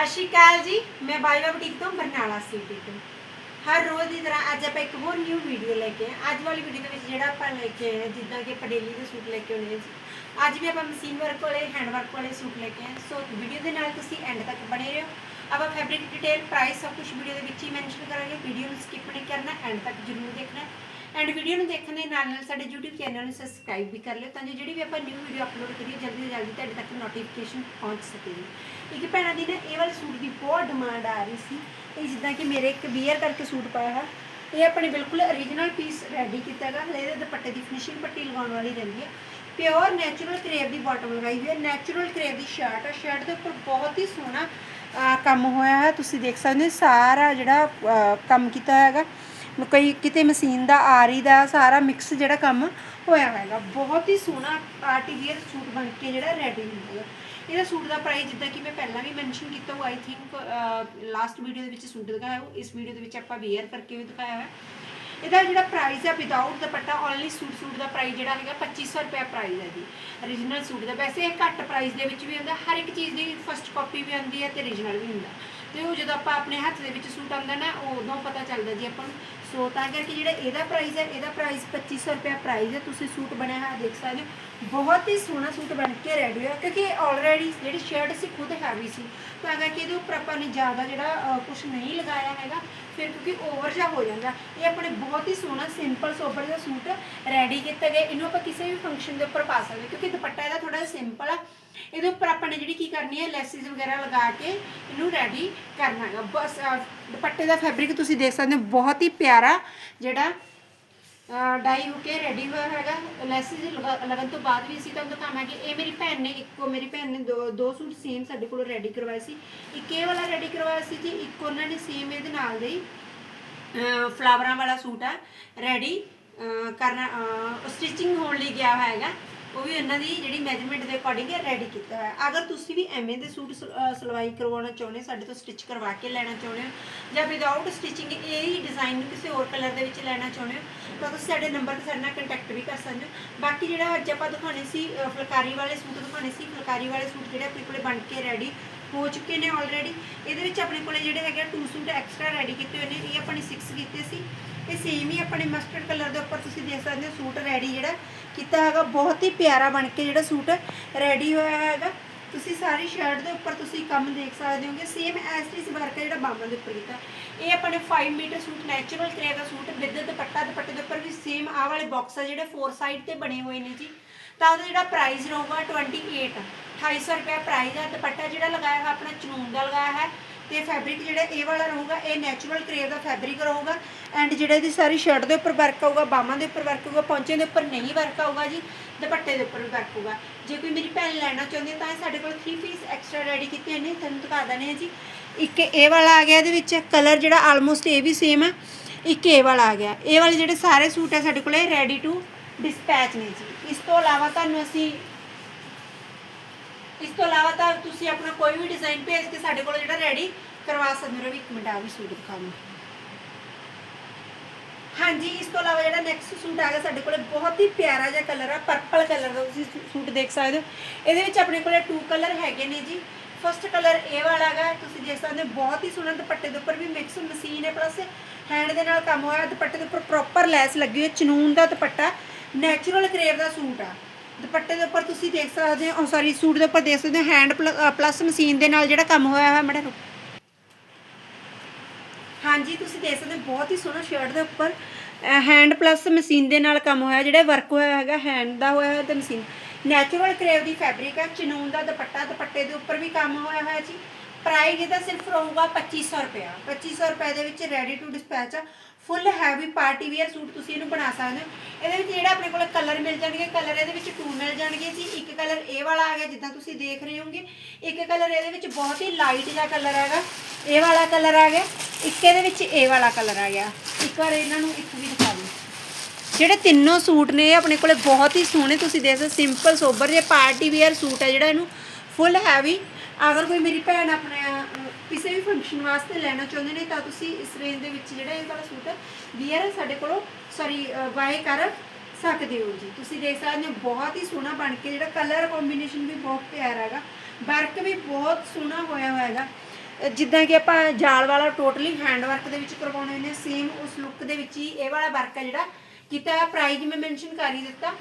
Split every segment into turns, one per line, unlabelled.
ਸਤਿ ਸ਼੍ਰੀ ਅਕਾਲ ਜੀ ਮੈਂ ਬਾਈਵਾ ਬੁਟੀਕ ਤੋਂ ਬਰਨਾਲਾ ਸਿਟੀ ਤੋਂ। ਹਰ ਰੋਜ਼ ਦੀ ਤਰ੍ਹਾਂ ਅੱਜ ਆਪਾਂ ਇੱਕ ਹੋਰ ਨਿਊ ਵੀਡੀਓ ਲੈ ਕੇ ਆਏ ਅੱਜ ਵਾਲੀ ਵੀਡੀਓ ਦੇ ਵਿੱਚ ਜਿਹੜਾ ਆਪਾਂ ਲੈ ਕੇ ਆਏ ਹਾਂ, ਜਿੱਦਾਂ ਕਿ ਪਡੇਲੀ ਦੇ ਸੂਟ ਲੈ ਕੇ ਆਉਣੇ ਜੀ। ਅੱਜ ਵੀ ਆਪਾਂ ਮਸ਼ੀਨ ਵਰਕ ਵਾਲੇ ਹੈਂਡ ਵਰਕ ਵਾਲੇ ਸੂਟ ਲੈ ਕੇ ਆਏ ਸੋ ਵੀਡੀਓ ਦੇ ਨਾਲ ਤੁਸੀਂ ਐਂਡ ਤੱਕ ਬਣੇ ਰਹੋ। ਆਪਾਂ ਫੈਬਰਿਕ ਡਿਟੇਲ ਪ੍ਰਾਈਸ ਸਭ ਕੁਝ ਵੀਡੀਓ ਦੇ ਵਿੱਚ ਹੀ ਮੈਂਸ਼ਨ ਕਰਾਂਗੇ। ਵੀਡੀਓ ਨੂੰ ਸਕਿਪ ਨਹੀਂ ਕਰਨਾ ਐਂਡ ਤੱਕ ਜ਼ਰੂਰ ਦੇਖਣਾ। ਐਂਡ ਵੀਡੀਓ ਨੂੰ ਦੇਖਣ ਦੇ ਨਾਲ ਨਾਲ ਸਾਡੇ YouTube ਚੈਨਲ ਨੂੰ ਸਬਸਕ੍ਰਾਈਬ ਵੀ ਕਰ ਲਿਓ ਤਾਂ ਜੋ ਜਿਹੜੀ ਵੀ ਆਪਾਂ ਨਿਊ ਵੀਡੀਓ ਅਪਲੋਡ ਕਰੀਏ, ਜਲਦੀ ਤੋਂ ਜਲਦੀ ਤੁਹਾਡੇ ਤੱਕ ਨੋਟੀਫਿਕੇਸ਼ਨ ਪਹੁੰਚ ਸਕੇ। ਇੱਕ ਭੈਣਾਂ ਦੀ ਨਾ ਇਹ ਵਾਲੇ ਸੂਟ ਦੀ ਬਹੁਤ ਡਿਮਾਂਡ ਆ ਰਹੀ ਸੀ। ਇਹ ਜਿੱਦਾਂ ਕਿ ਮੇਰੇ ਇੱਕ ਬੀਅਰ ਕਰਕੇ ਸੂਟ ਪਾਇਆ ਹੈ। ਇਹ ਆਪਣੇ ਬਿਲਕੁਲ origignal ਪੀਸ ਰੈਡੀ ਕੀਤਾ ਗਾ ਹਲੇ ਇਹਦੇ ਦੁਪੱਟੇ ਦੀ ਫਿਨਿਸ਼ਿੰਗ ਪੱਟੀ ਲਗਾਉਣ ਵਾਲੀ ਰਹਿੰਦੀ ਹੈ। ਪਿਓਰ ਨੈਚੁਰਲ ਕਰੇਵ ਦੀ ਬਾਟਮ ਲਗਾਈ ਹੋਈ ਹੈ। ਨੈਚੁਰਲ ਕਰੇਵ ਦੀ ਸ਼ਰਟ ਹੈ ਸ਼ਰਟ ਦੇ ਉੱਪਰ ਬਹੁਤ ਹੀ ਸੋਹਣਾ ਕੰਮ ਹੋਇਆ ਹੈ। ਤੁਸੀਂ ਦੇਖ ਸਕਦੇ ਹੋ ਸਾਰਾ ਜਿਹੜਾ ਕੰਮ ਕੀਤਾ ਹੈਗਾ। ਕਈ ਕਿਤੇ ਮਸ਼ੀਨ ਦਾ, ਆਰੀ ਦਾ, ਸਾਰਾ ਮਿਕਸ ਜਿਹੜਾ ਕੰਮ ਹੋਇਆ ਹੋਏਗਾ। ਬਹੁਤ ਹੀ ਸੋਹਣਾ ਆਰਟੀਵੀਅਰ ਸੂਟ ਬਣ ਕੇ ਜਿਹੜਾ ਰੈਡੀ ਹੁੰਦਾ ਹੈ। ਇਹਦਾ ਸੂਟ ਦਾ ਪ੍ਰਾਈਸ ਜਿੱਦਾਂ ਕਿ ਮੈਂ ਪਹਿਲਾਂ ਵੀ ਮੈਂਸ਼ਨ ਕੀਤਾ ਉਹ ਆਈ ਥਿੰਕ ਲਾਸਟ ਵੀਡੀਓ ਦੇ ਵਿੱਚ ਸੂਟ ਦਿਖਾਇਆ ਉਹ ਇਸ ਵੀਡੀਓ ਦੇ ਵਿੱਚ ਆਪਾਂ ਵੇਅਰ ਕਰਕੇ ਵੀ ਦਿਖਾਇਆ ਹੈ ਇਹਦਾ ਜਿਹੜਾ ਪ੍ਰਾਈਸ ਹੈ without dupatta only suit suit ਦਾ ਪ੍ਰਾਈਸ ਜਿਹੜਾ ਹੈਗਾ 2500 ਰੁਪਏ ਪ੍ਰਾਈਸ ਹੈ ਜੀ। Origignal ਸੂਟ ਦਾ। ਵੈਸੇ ਇਹ ਘੱਟ ਪ੍ਰਾਈਸ ਦੇ ਵਿੱਚ ਵੀ ਹੁੰਦਾ, ਹਰ ਇੱਕ ਚੀਜ਼ ਦੀ ਫਸਟ ਕਾਪੀ ਵੀ ਆਉਂਦੀ ਹੈ ਤੇ origignal ਵੀ ਹੁੰਦਾ। ਤੇ ਉਹ ਜਦੋਂ ਆਪਾਂ ਆਪਣੇ ਹੱਥ ਦੇ ਵਿੱਚ ਸੂਟ ਆਉਂਦਾ ਨਾ ਉਦੋਂ ਪਤਾ ਚੱਲਦਾ ਜੀ ਆਪਾਂ ਨੂੰ। ਸੋ ਤਾਂ ਕਰਕੇ ਜਿਹੜਾ ਇਹਦਾ ਪ੍ਰਾਈਸ ਹੈ, ਇਹਦਾ ਪ੍ਰਾਈਸ 2500 ਰੁਪਏ ਪ੍ਰਾਈਸ ਹੈ। ਤੁਸੀਂ ਸੂਟ ਬਣਿਆ ਹੋਇਆ ਦੇਖ ਸਕਦੇ ਹੋ। ਬਹੁਤ ਹੀ ਸੋਹਣਾ ਸੂਟ ਬਣ ਕੇ ਰੈਡੀ ਹੋਇਆ, ਕਿਉਂਕਿ ਆਲਰੇਡੀ ਜਿਹੜੀ ਸ਼ਰਟ ਸੀ, ਖੁਦ ਹੈਵੀ ਸੀ। ਤਾਂ ਕਰਕੇ ਇਹਦੇ ਉੱਪਰ ਆਪਾਂ ਨੇ ਜ਼ਿਆਦਾ ਜਿਹੜਾ ਕੁਝ ਨਹੀਂ ਲਗਾਇਆ ਹੈਗਾ। ਫਿਰ ਕਿਉਂਕਿ ਓਵਰ ਜਾ ਹੋ ਜਾਂਦਾ। ਇਹ ਆਪਣੇ ਬਹੁਤ ਹੀ ਸੋਹਣਾ ਸਿੰਪਲ ਸੋਬਰ ਦਾ ਸੂਟ ਰੈਡੀ ਕੀਤਾ ਗਿਆ। ਇਹਨੂੰ ਆਪਾਂ ਕਿਸੇ ਵੀ ਫੰਕਸ਼ਨ ਦੇ ਉੱਪਰ ਪਾ ਸਕਦੇ ਕਿਉਂਕਿ ਦੁਪੱਟਾ ਇਹਦਾ ਥੋੜਾ ਸਿੰਪਲ ਆ। ਇਹਦੇ ਉੱਪਰ ਆਪਾਂ ਨੇ ਜਿਹੜੀ ਕੀ ਕਰਨੀ ਹੈ, ਲੈਸਿਸ ਵਗੈਰਾ ਲਗਾ ਕੇ ਇਹਨੂੰ ਰੈਡੀ ਕਰਨਾ ਹੈਗਾ। ਬਸ ਦੁਪੱਟੇ ਦਾ ਫੈਬਰਿਕ ਤੁਸੀਂ ਦੇਖ ਸਕਦੇ ਹੋ, ਬਹੁਤ ਹੀ ਪਿਆਰਾ ਜਿਹੜਾ ਡਾਈ ਹੋ ਕੇ ਰੈਡੀ ਹੋਇਆ ਹੈਗਾ। ਲੈਸਿਸ ਲਗਨ ਤੋਂ ਬਾਅਦ ਵੀ ਅਸੀਂ ਤੁਹਾਨੂੰ ਦਿਖਾਵਾਂਗੇ ਇਹ ਮੇਰੀ ਭੈਣ ਨੇ, ਇੱਕੋ ਮੇਰੀ ਭੈਣ ਨੇ ਦੋ ਦੋ ਸੂਟ ਸੇਮ ਸਾਡੇ ਕੋਲ ਰੈਡੀ ਕਰਵਾਏ ਸੀ। ਇੱਕ ਇਹ ਵਾਲਾ ਰੈਡੀ ਕਰਵਾਇਆ ਸੀ ਜੀ, ਇੱਕ ਉਹਨਾਂ ਨੇ ਸੇਮ ਇਹਦੇ ਨਾਲ ਦੇ ਹੀ ਫਲਾਵਰਾਂ ਵਾਲਾ ਸੂਟ ਆ ਰੈਡੀ ਕਰਨਾ ਸਟਿਚਿੰਗ ਹੋਣ ਲਈ ਗਿਆ ਹੋਇਆ ਹੈਗਾ। ਉਹ ਵੀ ਉਹਨਾਂ ਦੀ ਜਿਹੜੀ ਮੈਜਰਮੈਂਟ ਦੇ ਅਕੋਰਡਿੰਗ ਰੈਡੀ ਕੀਤਾ ਹੋਇਆ। ਅਗਰ ਤੁਸੀਂ ਵੀ ਐਵੇਂ ਦੇ ਸੂਟ ਸ- ਸਿਲਵਾਈ ਕਰਵਾਉਣਾ ਚਾਹੁੰਦੇ, ਸਾਡੇ ਤੋਂ ਸਟਿਚ ਕਰਵਾ ਕੇ ਲੈਣਾ ਚਾਹੁੰਦੇ ਹੋ, ਜਾਂ ਵਿਦਆਊਟ ਸਟਿਚਿੰਗ ਇਹ ਹੀ ਡਿਜ਼ਾਈਨ ਨੂੰ ਕਿਸੇ ਹੋਰ ਕਲਰ ਦੇ ਵਿੱਚ ਲੈਣਾ ਚਾਹੁੰਦੇ ਹੋ, ਤਾਂ ਤੁਸੀਂ ਸਾਡੇ ਨੰਬਰ ਤੇ ਸਾਡੇ ਨਾਲ ਕੰਟੈਕਟ ਵੀ ਕਰ ਸਕਦੇ ਹੋ। ਬਾਕੀ ਜਿਹੜਾ ਅੱਜ ਆਪਾਂ ਦਿਖਾਉਣੇ ਸੀ, ਅਹ, ਫੁਲਕਾਰੀ ਵਾਲੇ ਸੂਟ ਦਿਖਾਉਣੇ ਸੀ, ਫੁਲਕਾਰੀ ਵਾਲੇ ਸੂਟ ਜਿਹੜੇ ਆਪਣੇ ਕੋਲੇ ਬਣ ਕੇ ਰੈਡੀ ਹੋ ਚੁੱਕੇ ਨੇ ਆਲਰੇਡੀ ਇਹਦੇ ਵਿੱਚ ਆਪਣੇ ਕੋਲੇ ਜਿਹੜੇ ਹੈਗੇ ਟੂ ਸੂਟ ਐਕਸਟਰਾ ਰੈਡੀ ਕੀਤੇ ਹੋਏ ਨੇ, ਇਹ ਆਪਾਂ ਨੇ 6 ਕੀਤੇ ਸੀ। ਇਹ ਸੇਮ ਹੀ ਆਪਣੇ ਮਸਟਰਡ ਕਲਰ ਦੇ ਉੱਪਰ ਤੁਸੀਂ ਦੇਖ ਸਕਦੇ ਹੋ ਸੂਟ ਰੈਡੀ ਜਿਹੜਾ ਕੀਤਾ ਹੈਗਾ, ਬਹੁਤ ਹੀ ਪਿਆਰਾ ਬਣ ਕੇ ਜਿਹੜਾ ਸੂਟ ਰੈਡੀ ਹੋਇਆ ਹੈਗਾ। ਤੁਸੀਂ ਸਾਰੀ ਸ਼ਰਟ ਦੇ ਉੱਪਰ ਤੁਸੀਂ ਕੰਮ ਦੇਖ ਸਕਦੇ ਹੋਗੇ ਸੇਮ ਐਸਟਿਸ ਵਰਕ ਜਿਹੜਾ ਬਾਹਾਂ ਦੇ ਉੱਪਰ ਕੀਤਾ। ਇਹ ਆਪਣੇ 5 ਮੀਟਰ ਸੂਟ ਨੈਚੁਰਲ ਕਰੇਵ ਦਾ ਸੂਟ, ਵਿਦ ਦੁਪੱਟਾ, ਦੁਪੱਟੇ ਦੇ ਉੱਪਰ ਵੀ ਸੇਮ ਆਹ ਵਾਲੇ ਬਾਕਸ ਆ ਜਿਹੜੇ ਫੋਰ ਸਾਈਡ ਤੇ ਬਣੇ ਹੋਏ ਨੇ ਜੀ। ਤਾਂ ਉਹਦਾ ਜਿਹੜਾ ਪ੍ਰਾਈਸ ਰਹੂਗਾ 28 2800 ਰੁਪਏ ਪ੍ਰਾਈਸ ਹੈ ਦੁਪੱਟਾ ਜਿਹੜਾ ਲਗਾਇਆ ਹੋਇਆ ਆਪਣਾ ਚਨੂਨ ਦਾ ਲਗਾਇਆ ਹੈ। ਤੇ ਫੈਬਰਿਕ ਜਿਹੜਾ ਇਹ ਵਾਲਾ ਰਹੂਗਾ, ਇਹ ਨੈਚੁਰਲ ਕਰੇਵ ਦਾ ਫੈਬਰਿਕ ਰਹੂਗਾ ਐਂਡ ਜਿਹੜਾ ਇਹਦੀ ਸਾਰੀ ਸ਼ਰਟ ਦੇ ਉੱਪਰ ਵਰਕ ਆਊਗਾ, ਬਾਹਾਂ ਦੇ ਉੱਪਰ ਵਰਕ ਆਊਗਾ ਪੌਂਚੇ ਦੇ ਉੱਪਰ ਨਹੀਂ ਵਰਕ ਆਊਗਾ ਜੀ, ਦੁਪੱਟੇ ਦੇ ਉੱਪਰ ਵੀ ਵਰਕ ਆਊਗਾ। ਜੇ ਕੋਈ ਮੇਰੀ ਭੈਣ ਲੈਣਾ ਚਾਹੁੰਦੀ ਤਾਂ ਇਹ ਸਾਡੇ ਕੋਲ 3 ਪੀਸ ਐਕਸਟਰਾ ਰੈਡੀ ਕੀਤੇ ਨੇ, ਤੁਹਾਨੂੰ ਦਿਖਾ ਦਨੇ ਆ ਜੀ। ਇੱਕ ਇਹ ਵਾਲਾ ਆ ਗਿਆ ਇਹਦੇ ਵਿੱਚ ਕਲਰ ਜਿਹੜਾ ਆਲਮੋਸਟ ਇਹ ਵੀ ਸੇਮ ਹੈ ਇੱਕ ਇਹ ਵਾਲਾ ਆ ਗਿਆ। ਇਹ ਵਾਲੇ ਜਿਹੜੇ ਸਾਰੇ ਸੂਟ ਹੈ ਸਾਡੇ ਕੋਲੇ ਰੈਡੀ ਟੂ ਡਿਸਪੈਚ ਨੇ ਜੀ। ਇਸ ਤੋਂ ਇਲਾਵਾ ਤੁਹਾਨੂੰ ਅਸੀਂ ਇਸ ਤੋਂ ਇਲਾਵਾ ਤਾਂ ਤੁਸੀਂ ਆਪਣਾ ਕੋਈ ਵੀ ਡਿਜ਼ਾਈਨ ਭੇਜ ਕੇ ਸਾਡੇ ਕੋਲ ਜਿਹੜਾ ਰੈਡੀ ਕਰਵਾ ਸਕਦੇ ਹੋ। ਵੀ ਇੱਕ ਮਿੰਟ ਆ ਵੀ ਸੂਟ ਦਿਖਾਵਾਂ ਹਾਂਜੀ, ਇਸ ਤੋਂ ਇਲਾਵਾ ਜਿਹੜਾ ਨੈਕਸਟ ਸੂਟ ਆ ਗਿਆ ਸਾਡੇ ਕੋਲੇ ਬਹੁਤ ਹੀ ਪਿਆਰਾ ਜਿਹਾ ਕਲਰ ਆ ਪਰਪਲ ਕਲਰ ਦਾ ਤੁਸੀਂ ਸੂਟ ਦੇਖ ਸਕਦੇ ਹੋ। ਇਹਦੇ ਵਿੱਚ ਆਪਣੇ ਕੋਲੇ ਟੂ ਕਲਰ ਹੈਗੇ ਨੇ ਜੀ। ਫਸਟ ਕਲਰ ਇਹ ਵਾਲਾ ਹੈਗਾ, ਤੁਸੀਂ ਦੇਖ ਸਕਦੇ ਹੋ, ਬਹੁਤ ਹੀ ਸੋਹਣਾ ਦੁਪੱਟੇ ਦੇ ਉੱਪਰ ਵੀ ਮਿਕਸ ਮਸ਼ੀਨ ਹੈ ਪਲੱਸ ਹੈਂਡ ਦੇ ਨਾਲ ਕੰਮ ਹੋਇਆ, ਦੁਪੱਟੇ ਦੇ ਉੱਪਰ ਪ੍ਰੋਪਰ ਲੈਸ ਲੱਗੀ ਹੋਈ ਹੈ, ਚਨੂਨ ਦਾ ਦੁਪੱਟਾ ਨੈਚੁਰਲ ਕਰੇਵ ਦਾ ਸੂਟ ਆ। ਦੁਪੱਟੇ ਦੇ ਉੱਪਰ ਤੁਸੀਂ ਦੇਖ ਸਕਦੇ ਹੋ ਸੌਰੀ ਸੂਟ ਦੇ ਉੱਪਰ ਦੇਖ ਸਕਦੇ ਹੋ ਹੈਂਡ ਪਲੱਸ ਮਸ਼ੀਨ ਦੇ ਨਾਲ ਜਿਹੜਾ ਕੰਮ ਹੋਇਆ ਹੋਇਆ ਮੜਾ ਹਾਂਜੀ, ਤੁਸੀਂ ਦੇਖ ਸਕਦੇ ਹੋ, ਬਹੁਤ ਹੀ ਸੋਹਣਾ ਸ਼ਰਟ ਦੇ ਉੱਪਰ ਹੈਂਡ ਪਲੱਸ ਮਸ਼ੀਨ ਦੇ ਨਾਲ ਕੰਮ ਹੋਇਆ, ਜਿਹੜਾ ਵਰਕ ਹੋਇਆ ਹੈਗਾ ਹੈਂਡ ਦਾ ਹੋਇਆ ਹੈ ਤੇ ਮਸ਼ੀਨ ਨੈਚੁਰਲ ਕਰੇਵ ਦੀ ਫੈਬਰਿਕ ਹੈ ਚਨੂਨ ਦਾ ਦੁਪੱਟਾ, ਦੁਪੱਟੇ ਦੇ ਉੱਪਰ ਵੀ ਕੰਮ ਹੋਇਆ ਹੋਇਆ ਜੀ। ਪ੍ਰਾਈਸ ਇਹਦਾ ਸਿਰਫ ਰਹੂਗਾ 2500 ਰੁਪਇਆ। 2500 ਰੁਪਏ ਦੇ ਵਿੱਚ ਰੈਡੀ ਟੂ ਡਿਸਪੈਚ ਆ। Full heavy party wear suit ਤੁਸੀਂ ਇਹਨੂੰ ਬਣਾ ਸਕਦੇ ਹੋ। ਇਹਦੇ ਵਿੱਚ ਜਿਹੜਾ ਆਪਣੇ ਕੋਲ ਕਲਰ ਮਿਲ ਜਾਣਗੇ ਕਲਰ ਇਹਦੇ ਵਿੱਚ ਟੂ ਮਿਲ ਜਾਣਗੇ ਜੀ। ਇੱਕ ਕਲਰ ਇਹ ਵਾਲਾ ਆ ਗਿਆ, ਜਿੱਦਾਂ ਤੁਸੀਂ ਦੇਖ ਰਹੇ ਹੋਗੇ ਇੱਕ ਕਲਰ ਇਹਦੇ ਵਿੱਚ ਬਹੁਤ ਹੀ ਲਾਈਟ ਜਿਹਾ ਕਲਰ ਹੈਗਾ। ਇਹ ਵਾਲਾ ਕਲਰ ਆ ਗਿਆ, ਇੱਕ ਇਹਦੇ ਵਿੱਚ ਇਹ ਵਾਲਾ ਕਲਰ ਆ ਗਿਆ। ਇੱਕ ਵਾਰ ਇਹਨਾਂ ਨੂੰ ਇੱਕ ਵੀ ਦਿਖਾ ਦਿਓ। ਜਿਹੜੇ ਤਿੰਨੋਂ ਸੂਟ ਨੇ, ਇਹ ਆਪਣੇ ਕੋਲੇ ਬਹੁਤ ਹੀ ਸੋਹਣੇ ਤੁਸੀਂ ਦੇਖ ਸਕਦੇ ਸਿੰਪਲ ਸੋਬਰ ਜੇ ਪਾਰਟੀ ਵੇਅਰ ਸੂਟ ਹੈ ਜਿਹੜਾ ਇਹਨੂੰ ਫੁੱਲ ਹੈਵੀ ਅਗਰ ਕੋਈ ਮੇਰੀ ਭੈਣ ਆਪਣੇ ਕਿਸੇ ਵੀ ਫੰਕਸ਼ਨ ਵਾਸਤੇ ਲੈਣਾ ਚਾਹੁੰਦੇ ਨੇ, ਤਾਂ ਤੁਸੀਂ ਇਸ ਰੇਂਜ ਦੇ ਵਿੱਚ ਜਿਹੜਾ ਇਹ ਵਾਲਾ ਸੂਟ ਹੈ ਵੀਅਰ ਸਾਡੇ ਕੋਲੋਂ ਸੌਰੀ ਬਾਏ ਕਰ ਸਕਦੇ ਹੋ ਜੀ। ਤੁਸੀਂ ਦੇਖ ਸਕਦੇ ਹੋ, ਬਹੁਤ ਹੀ ਸੋਹਣਾ ਬਣ ਕੇ ਜਿਹੜਾ ਕਲਰ ਕੰਬੀਨੇਸ਼ਨ ਵੀ ਬਹੁਤ ਪਿਆਰਾ ਹੈਗਾ। ਵਰਕ ਵੀ ਬਹੁਤ ਸੋਹਣਾ ਹੋਇਆ ਹੋਇਆ ਹੈਗਾ। ਜਿੱਦਾਂ ਕਿ ਆਪਾਂ ਜਾਲ ਵਾਲਾ ਟੋਟਲੀ ਹੈਂਡ ਵਰਕ ਦੇ ਵਿੱਚ ਕਰਵਾਉਣੇ ਨੇ ਸੇਮ ਉਸ ਲੁੱਕ ਦੇ ਵਿੱਚ ਹੀ ਇਹ ਵਾਲਾ ਵਰਕ ਹੈ ਜਿਹੜਾ, ਕੀਤਾ ਪ੍ਰਾਈਸ ਮੈਂ ਮੈਂਸ਼ਨ ਕਰ ਹੀ ਦਿੱਤਾ।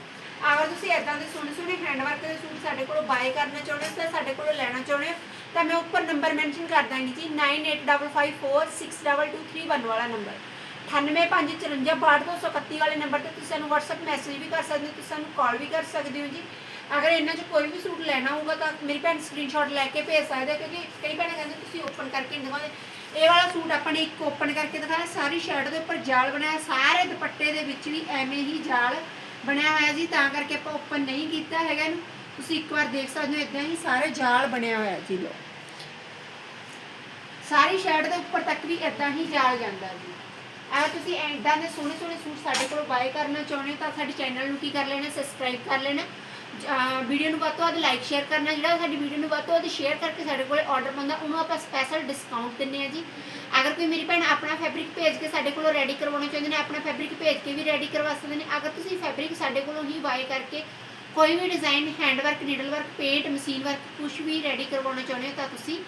ਅਗਰ ਤੁਸੀਂ ਇਦਾਂ ਦੇ ਸੋਹਣੇ ਸੋਹਣੇ ਵਰਕ ਦੇ ਸੂਟ ਸਾਡੇ ਕੋਲੋਂ ਬਾਏ ਕਰਨਾ ਚਾਹੁੰਦੇ ਹੋ, ਤਾਂ ਸਾਡੇ ਕੋਲੋਂ ਲੈਣਾ ਚਾਹੁੰਦੇ ਹੋ, ਤਾਂ ਮੈਂ ਉੱਪਰ ਨੰਬਰ ਮੈਂਸ਼ਨ ਕਰ ਦਾਂਗੀ ਜੀ 9855462231 ਵਾਲਾ ਨੰਬਰ 9855462231 ਵਾਲੇ ਨੰਬਰ ਤੇ ਤੁਸੀਂ ਸਾਨੂੰ WhatsApp ਮੈਸੇਜ ਵੀ ਕਰ ਸਕਦੇ ਹੋ, ਤੁਸੀਂ ਸਾਨੂੰ ਕਾਲ ਵੀ ਕਰ ਸਕਦੇ ਹੋ ਜੀ। ਅਗਰ ਇਹਨਾਂ 'ਚ ਕੋਈ ਵੀ ਸੂਟ ਲੈਣਾ ਹੋਊਗਾ ਤਾਂ ਮੇਰੀ ਭੈਣ ਸਕਰੀਨਸ਼ਾਟ ਲੈ ਕੇ ਭੇਜ ਸਕਦੇ ਹੋ, ਕਿਉਂਕਿ ਕਈ ਭੈਣਾਂ ਕਹਿੰਦੇ ਤੁਸੀਂ ਓਪਨ ਕਰਕੇ ਨਹੀਂ ਦਿਖਾਉਂਦੇ। ਇਹ ਵਾਲਾ ਸੂਟ ਆਪਾਂ ਨੇ ਇੱਕ ਓਪਨ ਕਰਕੇ ਦਿਖਾਇਆ ਸਾਰੀ ਸ਼ਰਟ ਦੇ ਉੱਪਰ ਜਾਲ ਬਣਾਇਆ, ਸਾਰੇ ਦੁਪੱਟੇ ਦੇ ਵਿੱਚ ਵੀ ਐਵੇਂ ਹੀ ਜਾਲ ਬਣਿਆ ਹੋਇਆ ਜੀ, ਤਾਂ ਕਰਕੇ ਆਪਾਂ ਓਪਨ ਨਹੀਂ ਕੀਤਾ ਹੈਗਾ ਇਹਨੂੰ। ਤੁਸੀਂ ਇੱਕ ਵਾਰ ਦੇਖ ਸਕਦੇ ਹੋ ਇਦਾਂ ਹੀ ਸਾਰੇ ਜਾਲ ਬਣਿਆ ਹੋਇਆ ਜੀ ਲੋ ਸਾਰੀ ਸ਼ਰਟ ਦੇ ਉੱਪਰ ਤੱਕ ਵੀ ਇਦਾਂ ਹੀ ਜਾਲ ਜਾਂਦਾ ਜੀ। ਆ ਤੁਸੀਂ ਐਂਡਾਂ ਦੇ ਸੋਹਣੇ ਸੋਹਣੇ ਸੂਟ ਸਾਡੇ ਕੋਲ ਬਾਏ ਕਰਨਾ ਚਾਹੁੰਦੇ ਹੋ, ਤਾਂ ਸਾਡੇ ਚੈਨਲ ਨੂੰ ਕੀ ਕਰ ਲੈਣਾ ਸਬਸਕ੍ਰਾਈਬ ਕਰ ਲੈਣਾ। ਵੀਡੀਓ ਨੂੰ ਵੱਧ ਤੋਂ ਵੱਧ ਲਾਈਕ ਸ਼ੇਅਰ ਕਰਨਾ, ਜਿਹੜਾ ਸਾਡੀ ਵੀਡੀਓ ਨੂੰ ਵੱਧ ਤੋਂ ਵੱਧ ਸ਼ੇਅਰ ਕਰਕੇ ਸਾਡੇ ਕੋਲੇ ਆਰਡਰ ਪਾਉਂਦਾ ਉਹਨੂੰ ਆਪਾਂ ਸਪੈਸ਼ਲ ਡਿਸਕਾਊਂਟ ਦਿੰਨੇ ਆ ਜੀ। ਅਗਰ ਕੋਈ ਮੇਰੀ ਭੈਣ ਆਪਣਾ ਫੈਬਰਿਕ ਭੇਜ ਕੇ ਸਾਡੇ ਕੋਲੋਂ ਰੈਡੀ ਕਰਵਾਉਣਾ ਚਾਹੁੰਦੇ ਨੇ, ਆਪਣਾ ਫੈਬਰਿਕ ਭੇਜ ਕੇ ਵੀ ਰੈਡੀ ਕਰਵਾ ਸਕਦੇ ਨੇ, ਅਗਰ ਤੁਸੀਂ ਫੈਬਰਿਕ ਸਾਡੇ ਕੋਲੋਂ ਹੀ ਬਾਏ ਕਰਕੇ ਕੋਈ ਵੀ design hand work needle work paint machine work ਕੁਝ ਵੀ ਰੈਡੀ ਕਰਵਾਉਣਾ ਚਾਹੁੰਦੇ ਹੋ, ਤਾਂ ਤੁਸੀਂ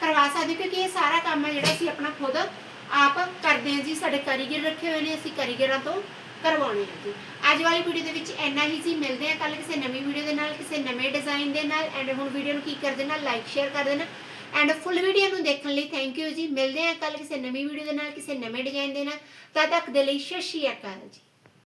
ਕਰਵਾ ਸਕਦੇ ਹੋ, ਕਿਉਂਕਿ ਇਹ ਸਾਰਾ ਕੰਮ ਹੈ ਜਿਹੜਾ ਅਸੀਂ ਆਪਣਾ ਖੁਦ ਆਪ ਕਰਦੇ ਹਾਂ ਜੀ, ਸਾਡੇ ਕਾਰੀਗਰ ਰੱਖੇ ਹੋਏ ਨੇ, ਅਸੀਂ ਕਾਰੀਗਰਾਂ ਤੋਂ ਕਰਵਾਉਣੇ ਆ ਜੀ। ਅੱਜ ਵਾਲੀ ਵੀਡੀਓ ਦੇ ਵਿੱਚ ਇੰਨਾ ਹੀ ਜੀ ਮਿਲਦੇ ਆ ਕੱਲ ਕਿਸੇ ਨਵੀਂ ਵੀਡੀਓ ਦੇ ਨਾਲ, ਕਿਸੇ ਨਵੇਂ ਡਿਜ਼ਾਈਨ ਦੇ ਨਾਲ। ਐਂਡ ਹੁਣ ਵੀਡੀਓ ਨੂੰ ਕੀ ਕਰ ਦੇਣਾ ਲਾਈਕ ਸ਼ੇਅਰ ਕਰ ਦੇਣਾ। ਐਂਡ ਫੁੱਲ ਵੀਡੀਓ ਨੂੰ ਦੇਖਣ ਲਈ ਥੈਂਕ ਯੂ ਜੀ। ਮਿਲਦੇ ਆ ਕੱਲ ਕਿਸੇ ਨਵੀਂ ਵੀਡੀਓ ਦੇ ਨਾਲ, ਕਿਸੇ ਨਵੇਂ ਡਿਜ਼ਾਈਨ ਦੇ ਨਾਲ। ਤਦ ਤੱਕ ਦੇ ਲਈ ਸਤਿ ਸ਼੍ਰੀ ਅਕਾਲ ਜੀ।